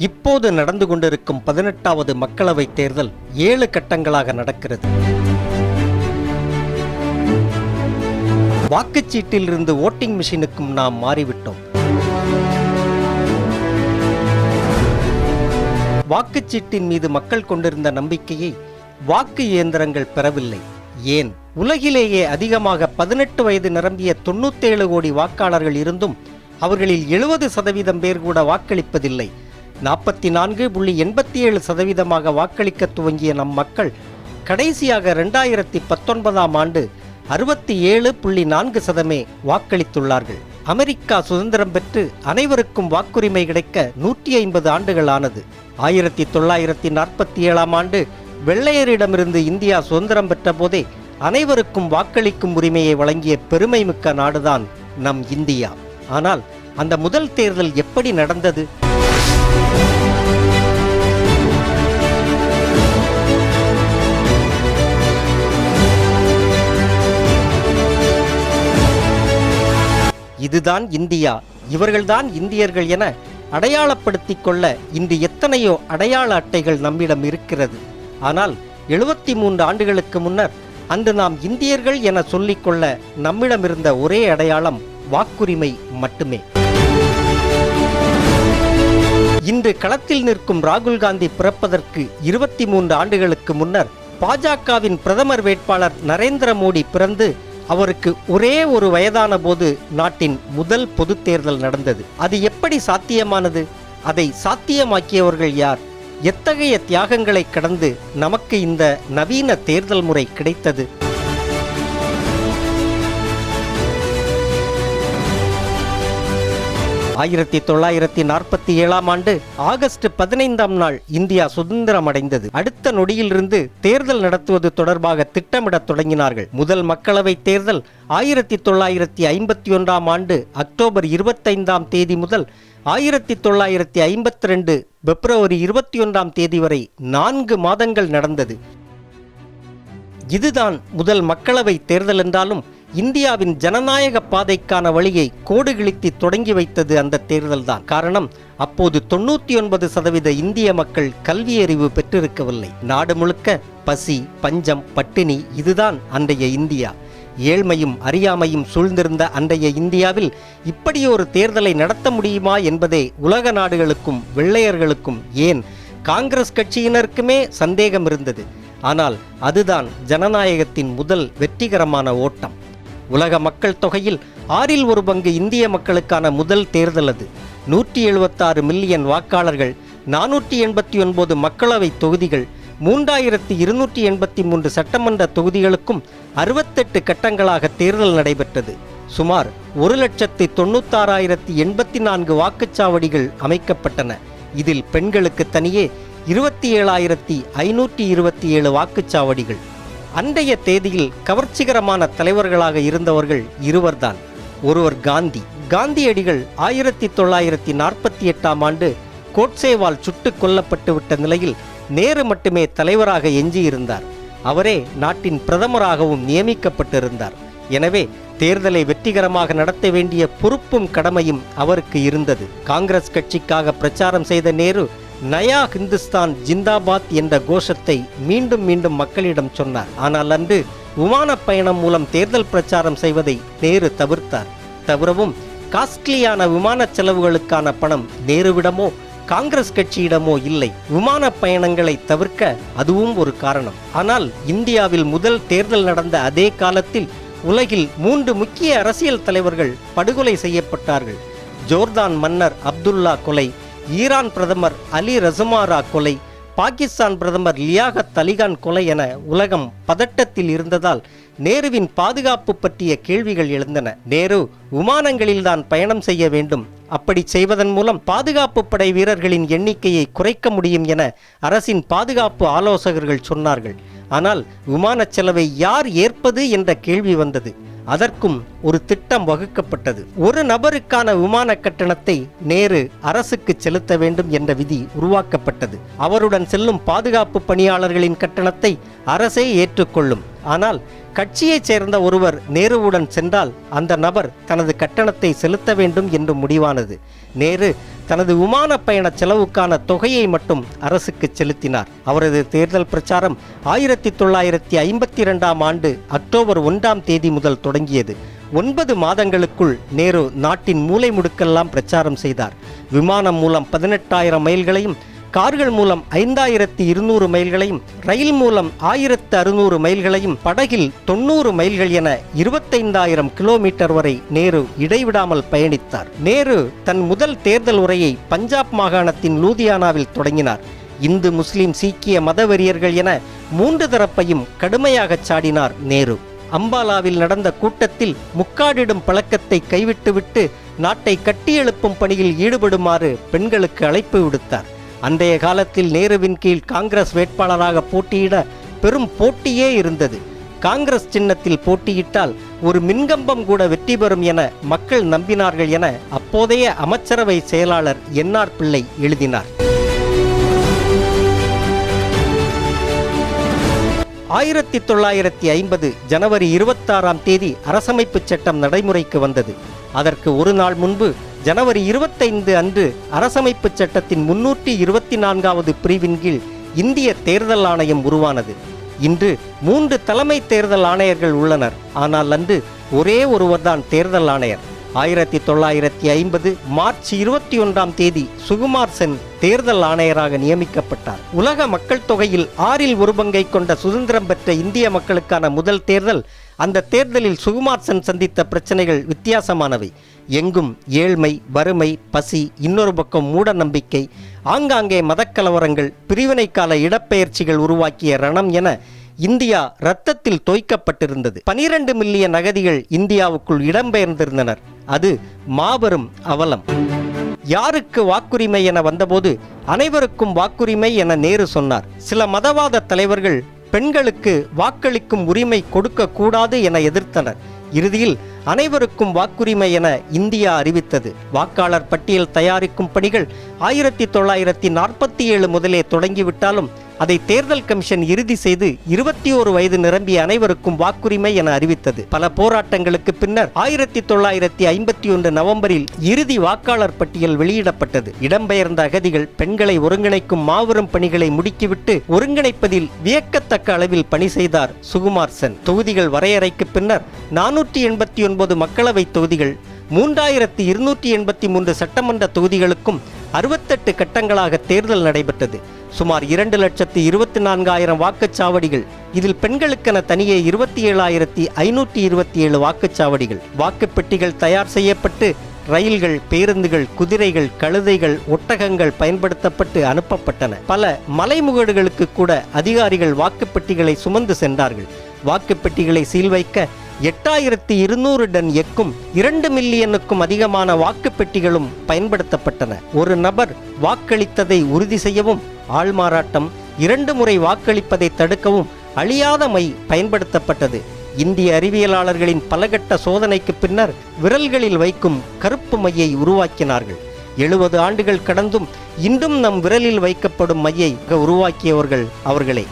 இப்போது நடந்து கொண்டிருக்கும் பதினெட்டாவது மக்களவைத் தேர்தல் ஏழு கட்டங்களாக நடக்கிறது. வாக்குச்சீட்டிலிருந்து ஓட்டிங் மிஷினுக்கும் நாம் மாறிவிட்டோம். வாக்குச்சீட்டின் மீது மக்கள் கொண்டிருந்த நம்பிக்கையை வாக்கு இயந்திரங்கள் பெறவில்லை. ஏன்? உலகிலேயே அதிகமாக பதினெட்டு வயது நிரம்பிய தொண்ணூத்தேழு கோடி வாக்காளர்கள் இருந்தும் அவர்களில் எழுபது சதவீதம் பேர் கூட வாக்களிப்பதில்லை. நாற்பத்தி நான்கு புள்ளி எண்பத்தி ஏழு சதவீதமாக வாக்களிக்க துவங்கிய நம் மக்கள் கடைசியாக ரெண்டாயிரத்தி பத்தொன்பதாம் ஆண்டு அறுபத்தி ஏழு புள்ளி நான்கு சதமே வாக்களித்துள்ளார்கள். அமெரிக்கா சுதந்திரம் பெற்று அனைவருக்கும் வாக்குரிமை கிடைக்க நூற்றி ஐம்பது ஆண்டுகள் ஆனது ஆயிரத்தி தொள்ளாயிரத்தி நாற்பத்தி ஏழாம் ஆண்டு வெள்ளையரிடமிருந்து இந்தியா சுதந்திரம் பெற்ற போதே அனைவருக்கும் வாக்களிக்கும் உரிமையை வழங்கிய பெருமை மிக்க நாடுதான் நம் இந்தியா. ஆனால் அந்த முதல் தேர்தல் எப்படி நடந்தது? இதுதான் இந்தியா. இவர்கள்தான் இந்தியர்கள் என அடையாளப்படுத்திக் கொள்ள இன்று எத்தனையோ அடையாள அட்டைகள் நம்மிடம் இருக்கிறது. ஆனால் எழுபத்தி மூன்று ஆண்டுகளுக்கு முன்னர் அன்று நாம் இந்தியர்கள் என சொல்லிக்கொள்ள நம்மிடம் இருந்த ஒரே அடையாளம் வாக்குரிமை மட்டுமே. இன்று களத்தில் நிற்கும் ராகுல் காந்தி பிறப்பதற்கு இருபத்தி மூன்று ஆண்டுகளுக்கு முன்னர் பாஜகவின் பிரதமர் வேட்பாளர் நரேந்திர மோடி பிறந்து அவருக்கு ஒரே ஒரு வயதான போது நாட்டின் முதல் பொது தேர்தல் நடந்தது. அது எப்படி சாத்தியமானது? அதை சாத்தியமாக்கியவர்கள் யார்? எத்தகைய தியாகங்களை கடந்து நமக்கு இந்த நவீன தேர்தல் முறை கிடைத்தது? ஆயிரத்தி தொள்ளாயிரத்தி நாற்பத்தி ஏழாம் ஆண்டு ஆகஸ்ட் பதினைந்தாம் நாள் இந்தியா சுதந்திரம் அடைந்தது அடுத்த நொடியிலிருந்து தேர்தல் நடத்துவது தொடர்பாக திட்டமிடத் தொடங்கினார்கள். முதல் மக்களவை தேர்தல் ஆயிரத்தி தொள்ளாயிரத்தி ஐம்பத்தி ஒன்றாம் ஆண்டு அக்டோபர் இருபத்தைந்தாம் தேதி முதல் ஆயிரத்தி தொள்ளாயிரத்தி ஐம்பத்தி ரெண்டு பிப்ரவரி இருபத்தி ஒன்றாம் தேதி வரை நான்கு மாதங்கள் நடந்தது. இதுதான் முதல் மக்களவை தேர்தல் என்றாலும் இந்தியாவின் ஜனநாயக பாதைக்கான வழியை கோடு கிழித்து தொடங்கி வைத்தது அந்த தேர்தல்தான். காரணம் அப்போது தொண்ணூத்தி ஒன்பது சதவீத இந்திய மக்கள் கல்வியறிவு பெற்றிருக்கவில்லை. நாடு முழுக்க பசி பஞ்சம் பட்டினி இதுதான் அன்றைய இந்தியா. ஏழ்மையும் அறியாமையும் சூழ்ந்திருந்த அன்றைய இந்தியாவில் இப்படி ஒரு தேர்தலை நடத்த முடியுமா என்பதே உலக நாடுகளுக்கும் வெள்ளையர்களுக்கும் ஏன் காங்கிரஸ் கட்சியினருக்குமே சந்தேகம் இருந்தது ஆனால் அதுதான் ஜனநாயகத்தின் முதல் வெற்றிகரமான ஓட்டம். உலக மக்கள் தொகையில் ஆறில் ஒரு பங்கு இந்திய மக்களுக்கான முதல் தேர்தல் அது. நூற்றி எழுபத்தாறு மில்லியன் வாக்காளர்கள் நானூற்றி எண்பத்தி ஒன்பது மக்களவை தொகுதிகள் மூன்றாயிரத்தி இருநூற்றி எண்பத்தி மூன்று சட்டமன்ற தொகுதிகளுக்கும் அறுபத்தெட்டு கட்டங்களாக தேர்தல் நடைபெற்றது. சுமார் ஒரு லட்சத்து தொண்ணூத்தாறாயிரத்தி எண்பத்தி நான்கு வாக்குச்சாவடிகள் அமைக்கப்பட்டன. இதில் பெண்களுக்கு தனியே இருபத்தி ஏழாயிரத்தி ஐநூற்றி இருபத்தி ஏழு வாக்குச்சாவடிகள். அன்றைய தேதியில் கவர்ச்சிகரமான தலைவர்களாக இருந்தவர்கள் இருவர்தான். ஒருவர் காந்தி. காந்தியடிகள் ஆயிரத்தி தொள்ளாயிரத்தி நாற்பத்தி எட்டாம் ஆண்டு கோட்சேவால் சுட்டுக் கொல்லப்பட்டு விட்ட நிலையில் நேரு மட்டுமே தலைவராக எஞ்சியிருந்தார். அவரே நாட்டின் பிரதமராகவும் நியமிக்கப்பட்டிருந்தார். எனவே தேர்தலை வெற்றிகரமாக நடத்த வேண்டிய பொறுப்பும் கடமையும் அவருக்கு இருந்தது. காங்கிரஸ் கட்சிக்காக பிரச்சாரம் செய்த நேரு நயா ஹிந்துஸ்தான் ஜிந்தாபாத் என்ற கோஷத்தை மீண்டும் மீண்டும் மக்களிடம் சொன்னார். ஆனால் அன்று விமான பயணம் மூலம் தேர்தல் பிரச்சாரம் செய்வதை நேரு தவிர்த்தார். தவிரவும் காஸ்ட்லியான விமான செலவுகளுக்கான பணம் நேருவிடமோ காங்கிரஸ் கட்சியிடமோ இல்லை. விமான பயணங்களை தவிர்க்க அதுவும் ஒரு காரணம். ஆனால் இந்தியாவில் முதல் தேர்தல் நடந்த அதே காலத்தில் உலகில் மூன்று முக்கிய அரசியல் தலைவர்கள் படுகொலை செய்யப்பட்டார்கள். ஜோர்தான் மன்னர் அப்துல்லா கொலை ஈரான் பிரதமர் அலி ரசுமாரா கொலை பாகிஸ்தான் பிரதமர் லியாகத் அலிகான் கொலை என உலகம் பதட்டத்தில் இருந்ததால் நேருவின் பாதுகாப்பு பற்றிய கேள்விகள் எழுந்தன. நேரு விமானங்களில்தான் பயணம் செய்ய வேண்டும். அப்படி செய்வதன் மூலம் பாதுகாப்பு படை வீரர்களின் எண்ணிக்கையை குறைக்க முடியும் என அரசின் பாதுகாப்பு ஆலோசகர்கள் சொன்னார்கள். ஆனால் விமானச் செலவை யார் ஏற்பது என்ற கேள்வி வந்தது. அதற்கும் ஒரு திட்டம் வகுக்கப்பட்டது. ஒரு நபருக்கான விமான கட்டணத்தை நேரு அரசுக்கு செலுத்த வேண்டும் என்ற விதி உருவாக்கப்பட்டது. அவருடன் செல்லும் பாதுகாப்பு பணியாளர்களின் கட்டணத்தை அரசே ஏற்றுக்கொள்ளும். ஆனால் கட்சியைச் சேர்ந்த ஒருவர் நேருவுடன் சென்றால் அந்த நபர் தனது கட்டணத்தை செலுத்த வேண்டும் என்று முடிவானது. நேரு தனது விமான பயண செலவுக்கான தொகையை மட்டும் அரசுக்கு செலுத்தினார். அவரது தேர்தல் பிரச்சாரம் ஆயிரத்தி தொள்ளாயிரத்தி ஐம்பத்தி இரண்டாம் ஆண்டு அக்டோபர் ஒன்றாம் தேதி முதல் தொடங்கியது. ஒன்பது மாதங்களுக்குள் நேரு நாட்டின் மூலை முடுக்கெல்லாம் பிரச்சாரம் செய்தார். விமானம் மூலம் பதினெட்டாயிரம் மைல்களையும் கார்கள் மூலம் ஐந்தாயிரத்தி இருநூறு மைல்களையும் ரயில் மூலம் ஆயிரத்து அறுநூறு மைல்களையும் படகில் தொண்ணூறு மைல்கள் என இருபத்தைந்தாயிரம் கிலோமீட்டர் வரை நேரு இடைவிடாமல் பயணித்தார். நேரு தன் முதல் தேர்தல் உரையை பஞ்சாப் மாகாணத்தின் லூதியானாவில் தொடங்கினார். இந்து முஸ்லிம் சீக்கிய மதவெறியர்கள் என மூன்று தரப்பையும் கடுமையாகச் சாடினார் நேரு. அம்பாலாவில் நடந்த கூட்டத்தில் முக்காடிடும் பழக்கத்தை கைவிட்டுவிட்டு நாட்டை கட்டியெழுப்பும் பணியில் ஈடுபடுமாறு பெண்களுக்கு அழைப்பு விடுத்தார். அன்றைய காலத்தில் நேருவின் கீழ் காங்கிரஸ் வேட்பாளராக போட்டியிட பெரும் போட்டியே இருந்தது. காங்கிரஸ் சின்னத்தில் போட்டியிட்டால் ஒரு மின்கம்பம் கூட வெற்றி பெறும் என மக்கள் நம்பினார்கள் என அப்போதைய அமைச்சரவை செயலாளர் என்ஆர் பிள்ளை எழுதினார். ஆயிரத்தி தொள்ளாயிரத்தி ஐம்பது ஜனவரி இருபத்தாறாம் தேதி அரசமைப்பு சட்டம் நடைமுறைக்கு வந்தது. அதற்கு ஒரு நாள் முன்பு ஜனவரி இருபத்தைந்து அன்று அரசமைப்பு சட்டத்தின் முன்னூற்றி இருபத்தி நான்காவது பிரிவின் கீழ் இந்திய தேர்தல் ஆணையம் உருவானது. இன்று மூன்று தலைமை தேர்தல் ஆணையர்கள் உள்ளனர். ஆனால் அன்று ஒரே ஒருவர்தான் தேர்தல் ஆணையர். ஆயிரத்தி தொள்ளாயிரத்தி ஐம்பது மார்ச் இருபத்தி ஒன்றாம் தேதி சுகுமார் சென் தேர்தல் ஆணையராக நியமிக்கப்பட்டார். உலக மக்கள் தொகையில் ஆறில் ஒரு பங்கை கொண்ட சுதந்திரம் பெற்ற இந்திய மக்களுக்கான முதல் தேர்தல். அந்த தேர்தலில் சுகுமார் சென் சந்தித்த பிரச்சனைகள் வித்தியாசமானவை. எங்கும் ஏழ்மை வறுமை பசி இன்னொரு பக்கம் மூட நம்பிக்கை ஆங்காங்கே மதக்கலவரங்கள் பிரிவினை கால இடப்பெயர்ச்சிகள் உருவாக்கிய ரணம் என இந்தியா இரத்தத்தில் தோய்க்கப்பட்டிருந்தது. பனிரெண்டு மில்லியன் அகதிகள் இந்தியாவுக்குள் இடம்பெயர்ந்திருந்தனர். அது மாபெரும் அவலம். யாருக்கு வாக்குரிமை என வந்தபோது அனைவருக்கும் வாக்குரிமை என நேரு சொன்னார். சில மதவாத தலைவர்கள் பெண்களுக்கு வாக்களிக்கும் உரிமை கொடுக்க கூடாது என எதிர்த்தனர். இறுதியில் அனைவருக்கும் வாக்குரிமை என இந்தியா அறிவித்தது. வாக்காளர் பட்டியல் தயாரிக்கும் பணிகள் ஆயிரத்தி தொள்ளாயிரத்தி நாற்பத்தி ஏழு முதலே தொடங்கிவிட்டாலும் அதை தேர்தல் கமிஷன் இறுதி செய்து இருபத்தி ஓரு வயது நிரம்பிய அனைவருக்கும் வாக்குரிமை என அறிவித்தது. பல போராட்டங்களுக்கு பின்னர் ஆயிரத்தி தொள்ளாயிரத்தி ஐம்பத்தி ஒன்று நவம்பரில் இறுதி வாக்காளர் பட்டியல் வெளியிடப்பட்டது. இடம்பெயர்ந்த அகதிகள் பெண்களை ஒருங்கிணைக்கும் மாபெரும் பணிகளை முடுக்கிவிட்டு ஒருங்கிணைப்பதில் வியக்கத்தக்க அளவில் பணி செய்தார் சுகுமார் சென். தொகுதிகள் வரையறைக்கு பின்னர் நானூற்றி எண்பத்தி ஒன்பது மக்களவை தொகுதிகள் மூன்றாயிரத்தி இருநூற்றி எண்பத்தி மூன்று சட்டமன்ற தொகுதிகளுக்கும் அறுபத்தெட்டு கட்டங்களாக தேர்தல் நடைபெற்றது. சுமார் இரண்டு லட்சத்து இருபத்தி நான்காயிரம் வாக்குச்சாவடிகள். இதில் பெண்களுக்கென தனியே இருபத்தி ஏழாயிரத்தி ஐநூற்றி இருபத்தி ஏழு வாக்குச்சாவடிகள். வாக்குப்பெட்டிகள் தயார் செய்யப்பட்டு ரயில்கள் பேருந்துகள் குதிரைகள் கழுதைகள் ஒட்டகங்கள் பயன்படுத்தப்பட்டு அனுப்பப்பட்டன. பல மலைமுகடுகளுக்கு கூட அதிகாரிகள் வாக்குப்பெட்டிகளை சுமந்து சென்றார்கள். வாக்குப்பெட்டிகளை சீல் வைக்க எட்டாயிரத்தி இருநூறு டன் எக்கும் இரண்டு மில்லியனுக்கும் அதிகமான வாக்குப்பெட்டிகளும் பயன்படுத்தப்பட்டன. ஒரு நபர் வாக்களித்ததை உறுதி செய்யவும் ஆள்மாறாட்டம் இரண்டு முறை வாக்களிப்பதை தடுக்கவும் அழியாத மை பயன்படுத்தப்பட்டது. இந்திய அறிவியலாளர்களின் பலகட்ட சோதனைக்கு பின்னர் விரல்களில் வைக்கும் கருப்பு மையை உருவாக்கினார்கள். எழுபது ஆண்டுகள் கடந்தும் இன்றும் நம் விரலில் வைக்கப்படும் மையை உருவாக்கியவர்கள் அவர்களே.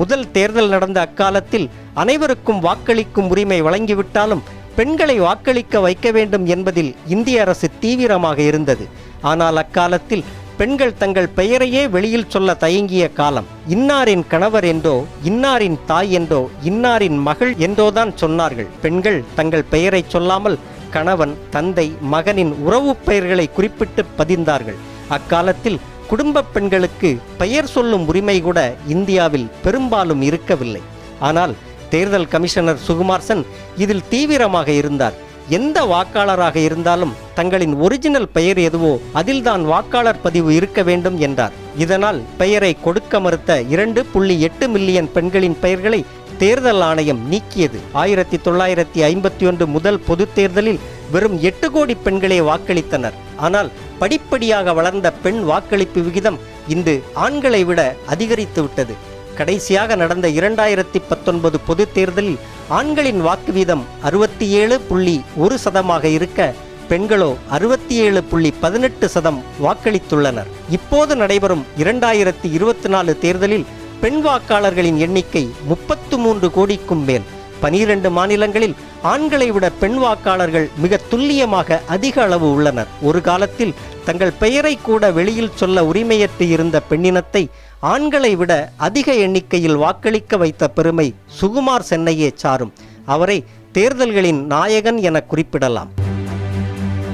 முதல் தேர்தல் நடந்த அக்காலத்தில் அனைவருக்கும் வாக்களிக்கும் உரிமை வழங்கிவிட்டாலும் பெண்களை வாக்களிக்க வைக்க வேண்டும் என்பதில் இந்திய அரசு தீவிரமாக இருந்தது. ஆனால் அக்காலத்தில் பெண்கள் தங்கள் பெயரையே வெளியில் சொல்ல தயங்கிய காலம் இன்னாரின் கணவர் என்றோ இன்னாரின் தாய் என்றோ இன்னாரின் மகள் என்றோதான் சொன்னார்கள். பெண்கள் தங்கள் பெயரை சொல்லாமல் கணவன் தந்தை மகனின் உறவு பெயர்களை குறிப்பிட்டு பதிந்தார்கள். அக்காலத்தில் குடும்ப பெண்களுக்கு பெயர் சொல்லும் உரிமை கூட இந்தியாவில் பெரும்பாலும் இருக்கவில்லை. ஆனால் தேர்தல் கமிஷனர் சுகுமார் சென் இதில் தீவிரமாக இருந்தார். எந்த வாக்காளராக இருந்தாலும் தங்களின் ஒரிஜினல் பெயர் எதுவோ அதில்தான் வாக்காளர் பதிவு இருக்க வேண்டும் என்றார். இதனால் பெயரை கொடுக்க மறுத்த இரண்டு புள்ளி எட்டு மில்லியன் பெண்களின் பெயர்களை தேர்தல் ஆணையம் நீக்கியது. ஆயிரத்தி தொள்ளாயிரத்தி ஐம்பத்தி ஒன்று முதல் பொதுத் தேர்தலில் வெறும் எட்டு கோடி பெண்களே வாக்களித்தனர். ஆனால் படிப்படியாக வளர்ந்த பெண் வாக்களிப்பு விகிதம் இன்று ஆண்களை விட அதிகரித்து விட்டது. கடைசியாக நடந்த இரண்டாயிரத்தி பத்தொன்பது பொது தேர்தலில் ஆண்களின் வாக்கு வீதம் அறுபத்தி ஏழு புள்ளி ஒரு சதமாக இருக்க பெண்களோ அறுபத்தி ஏழு புள்ளி பதினெட்டு சதம் வாக்களித்துள்ளனர். இப்போது நடைபெறும் இரண்டாயிரத்தி இருபத்தி நாலு தேர்தலில் பெண் வாக்காளர்களின் எண்ணிக்கை முப்பத்து மூன்று கோடிக்கும் மேல். பனிரெண்டு மாநிலங்களில் ஆண்களை விட பெண் வாக்காளர்கள் மிக துல்லியமாக அதிக அளவு உள்ளனர். ஒரு காலத்தில் தங்கள் பெயரை கூட வெளியில் சொல்ல உரிமையற்று இருந்த பெண்ணினத்தை ஆண்களை விட அதிக எண்ணிக்கையில் வாக்களிக்க வைத்த பெருமை சுகுமார் சென்னையே சாரும். அவரை தேர்தல்களின் நாயகன் என குறிப்பிடலாம்.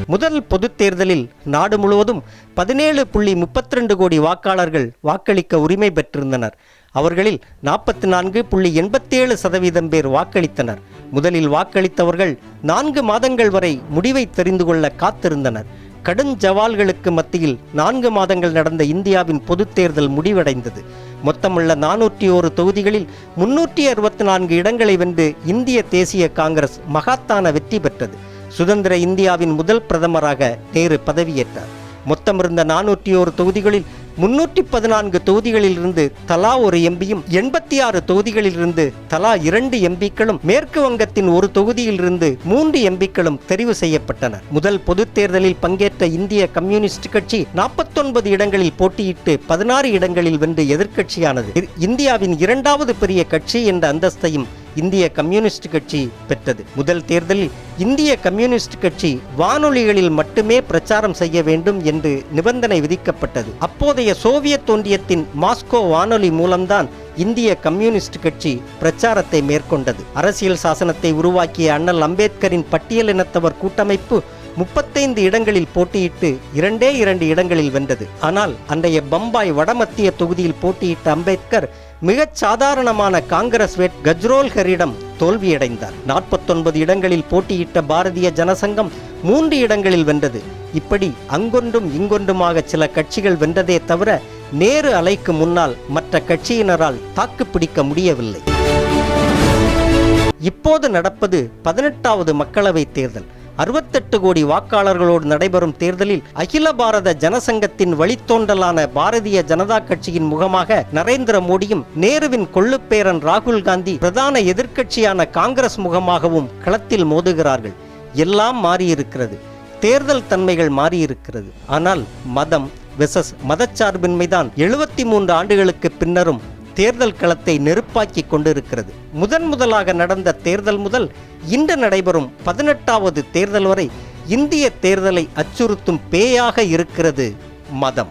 முதல் பொதுத் தேர்தலில் நாடு முழுவதும் பதினேழு புள்ளி முப்பத்தி ரெண்டு கோடி வாக்காளர்கள் வாக்களிக்க உரிமை பெற்றிருந்தனர். அவர்களில் நாற்பத்தி நான்கு புள்ளி எண்பத்தேழு சதவீதம் பேர் வாக்களித்தனர். முதலில் வாக்களித்தவர்கள் நான்கு மாதங்கள் வரை முடிவை தெரிந்து கொள்ள காத்திருந்தனர். கடுஞ்சவால்களுக்கு மத்தியில் நான்கு மாதங்கள் நடந்த இந்தியாவின் பொதுத் தேர்தல் முடிவடைந்தது. மொத்தமுள்ள நானூற்றி ஒரு தொகுதிகளில் முன்னூற்றி அறுபத்தி நான்கு இடங்களை வென்று இந்திய தேசிய காங்கிரஸ் மகாத்தான வெற்றி பெற்றது. சுதந்திர இந்தியாவின் முதல் பிரதமராக நேரு பதவியேற்றார். மொத்தம் இருந்த நானூற்றி ஒரு தொகுதிகளில் முன்னூற்றி பதினான்கு தொகுதிகளிலிருந்து தலா ஒரு எம்பியும் எண்பத்தி ஆறு தொகுதிகளிலிருந்து தலா இரண்டு எம்பிக்களும் மேற்கு வங்கத்தின் ஒரு தொகுதியிலிருந்து மூன்று எம்பிக்களும் தெரிவு செய்யப்பட்டனர். முதல் பொதுத் தேர்தலில் பங்கேற்ற இந்திய கம்யூனிஸ்ட் கட்சி நாற்பத்தொன்பது இடங்களில் போட்டியிட்டு பதினாறு இடங்களில் வென்று எதிர்க்கட்சியானது. இந்தியாவின் இரண்டாவது பெரிய கட்சி என்ற அந்தஸ்தையும் இந்திய கம்யூனிஸ்ட் கட்சி பெற்றது. முதல் தேர்தலில் இந்திய கம்யூனிஸ்ட் கட்சி வானொலிகளில் மட்டுமே பிரச்சாரம் செய்ய வேண்டும் என்று நிபந்தனை விதிக்கப்பட்டது. அப்போதைய சோவியத் ஒன்றியத்தின் மாஸ்கோ வானொலி மூலம்தான் இந்திய கம்யூனிஸ்ட் கட்சி பிரச்சாரத்தை மேற்கொண்டது. அரசியல் சாசனத்தை உருவாக்கிய அண்ணல் அம்பேத்கரின் பட்டியலினத்தவர் கூட்டமைப்பு முப்பத்தைந்து இடங்களில் போட்டியிட்டு இரண்டே இரண்டு இடங்களில் வென்றது. ஆனால் அன்றைய பம்பாய் வடமத்திய தொகுதியில் போட்டியிட்ட அம்பேத்கர் மிகச் சாதாரணமான காங்கிரஸ் வேட் கஜ்ரோல்கரிடம் தோல்வியடைந்தார். நாற்பத்தொன்பது இடங்களில் போட்டியிட்ட பாரதிய ஜனசங்கம் மூன்று இடங்களில் வென்றது. இப்படி அங்கொன்றும் இங்கொன்றுமாக சில கட்சிகள் வென்றதே தவிர நேரு அலைக்கு முன்னால் மற்ற கட்சியினரால் தாக்குப்பிடிக்க முடியவில்லை. இப்போது நடப்பது பதினெட்டாவது மக்களவைத் தேர்தல். அறுபத்தெட்டு கோடி வாக்காளர்களோடு நடைபெறும் தேர்தலில் அகில பாரத ஜனசங்கத்தின் வழித்தோண்டலான பாரதிய ஜனதா கட்சியின் முகமாக நரேந்திர மோடியும் நேருவின் கொள்ளுப்பேரன் ராகுல் காந்தி பிரதான எதிர்க்கட்சியான காங்கிரஸ் முகமாகவும் களத்தில் மோதுகிறார்கள். எல்லாம் மாறியிருக்கிறது. தேர்தல் தன்மைகள் மாறியிருக்கிறது. ஆனால் மதம் வெசஸ் மதச்சார்பின்மைதான் எழுபத்தி மூன்று ஆண்டுகளுக்கு பின்னரும் தேர்தல் களத்தை நெருப்பாக்கி கொண்டிருக்கிறது. முதன் முதலாக நடந்த தேர்தல் முதல் இன்று நடைபெறும் பதினெட்டாவது தேர்தல் வரை இந்திய தேர்தலை அச்சுறுத்தும் பேயாக இருக்கிறது மதம்.